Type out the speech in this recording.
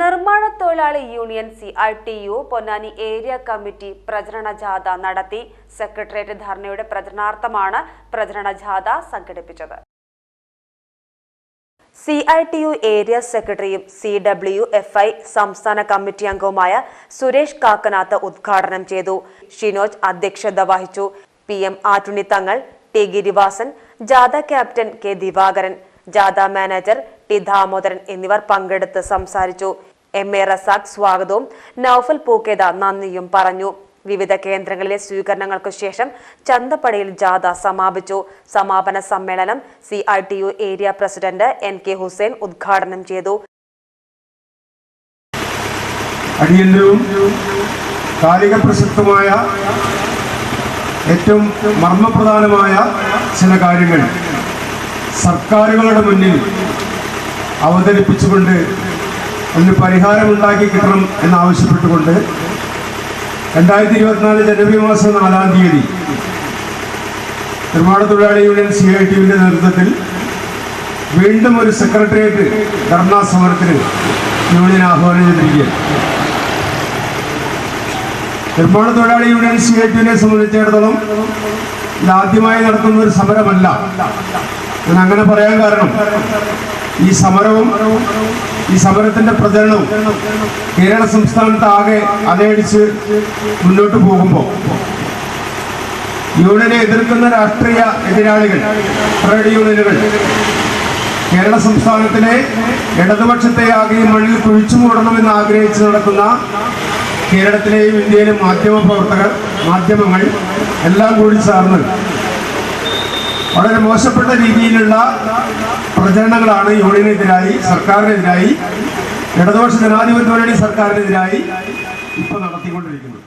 നിർമ്മാണ തൊഴിലാളി union C I T U Ponnani area committee പ്രചരണ ജാഥ നടത്തി. സെക്രട്ടേറിയറ്റ് ധർണയുടെ പ്രചരണാർത്ഥമാണ് പ്രചരണ ജാഥ സംഘടിപ്പിച്ചത്. C I T U area സെക്രട്ടറിയും സി ഡബ്ല്യു എഫ് ഐ സംസ്ഥാന കമ്മിറ്റി അംഗവുമായ സുരേഷ് കാക്കനാത്ത് ഉദ്ഘാടനം ചെയ്തു. ഷിനോജ് അധ്യക്ഷത വഹിച്ചു. പി എം ആറ്റുണിത്തങ്ങൾ ടി ഗിരിവാസൻ ജാഥ ക്യാപ്റ്റൻ കെ ദിവാകരൻ ജാഥ മാനേജർ ടി ദാമോദരൻ എന്നിവർ പങ്കെടുത്ത് സംസാരിച്ചു. എം എ റസാഖ് സ്വാഗതവും. നൌഫൽ പൂക്കേത നന്ദിയും പറഞ്ഞു. വിവിധ കേന്ദ്രങ്ങളിലെ സ്വീകരണങ്ങൾക്കു ശേഷം ചന്തപ്പടിയിൽ ജാഥ സമാപിച്ചു. സമാപന സമ്മേളനം C I T U area president N K Hussain ഉദ്ഘാടനം ചെയ്തു. പ്രസക്തമായ ഏറ്റവും മർമ്മപ്രധാനമായ ചില കാര്യങ്ങൾ. സർക്കാരുകളുടെ മുന്നിൽ അവതരിപ്പിച്ചുകൊണ്ട് അതിന് പരിഹാരമുണ്ടാക്കി കിട്ടണം എന്നാവശ്യപ്പെട്ടുകൊണ്ട് രണ്ടായിരത്തി ഇരുപത്തിനാല് ജനുവരി മാസം നാലാം തീയതി നിർമ്മാണ തൊഴിലാളി യൂണിയൻ സി ഐ ടിയുടെ നേതൃത്വത്തിൽ വീണ്ടും ഒരു സെക്രട്ടേറിയറ്റ് ധർണാ സമരത്തിന് യൂണിയൻ ആഹ്വാനം ചെയ്തിരിക്കുകയാണ്. നിർമ്മാണ തൊഴിലാളി യൂണിയൻ സി ഐ ടിയെ സംബന്ധിച്ചിടത്തോളം ഇതാദ്യമായി നടത്തുന്ന ഒരു സമരമല്ല. ഞാൻ അങ്ങനെ പറയാൻ കാരണം ഈ സമരവും ഈ സമരത്തിന്റെ പ്രചരണവും കേരള സംസ്ഥാനത്ത് ആകെ അലയടിച്ച് മുന്നോട്ട് പോകുമ്പോൾ യൂണിയനെ എതിർക്കുന്ന രാഷ്ട്രീയ എതിരാളികൾ ട്രേഡ് യൂണിയനുകൾ കേരള സംസ്ഥാനത്തിലെ ഇടതുപക്ഷത്തെ ആകെ മണ്ണിൽ കുഴിച്ചു മൂടണമെന്ന് ആഗ്രഹിച്ച് നടക്കുന്ന കേരളത്തിലെയും ഇന്ത്യയിലെയും മാധ്യമ പ്രവർത്തകർ മാധ്യമങ്ങൾ എല്ലാം കൂടി ചേർന്ന് വളരെ മോശപ്പെട്ട രീതിയിലുള്ള പ്രചരണങ്ങളാണ് യൂണിയനെതിരായി സർക്കാരിനെതിരായി ഇടതുപക്ഷ ജനാധിപത്യ മുന്നണി സർക്കാരിനെതിരായി ഇപ്പൊ നടത്തിക്കൊണ്ടിരിക്കുന്നത്.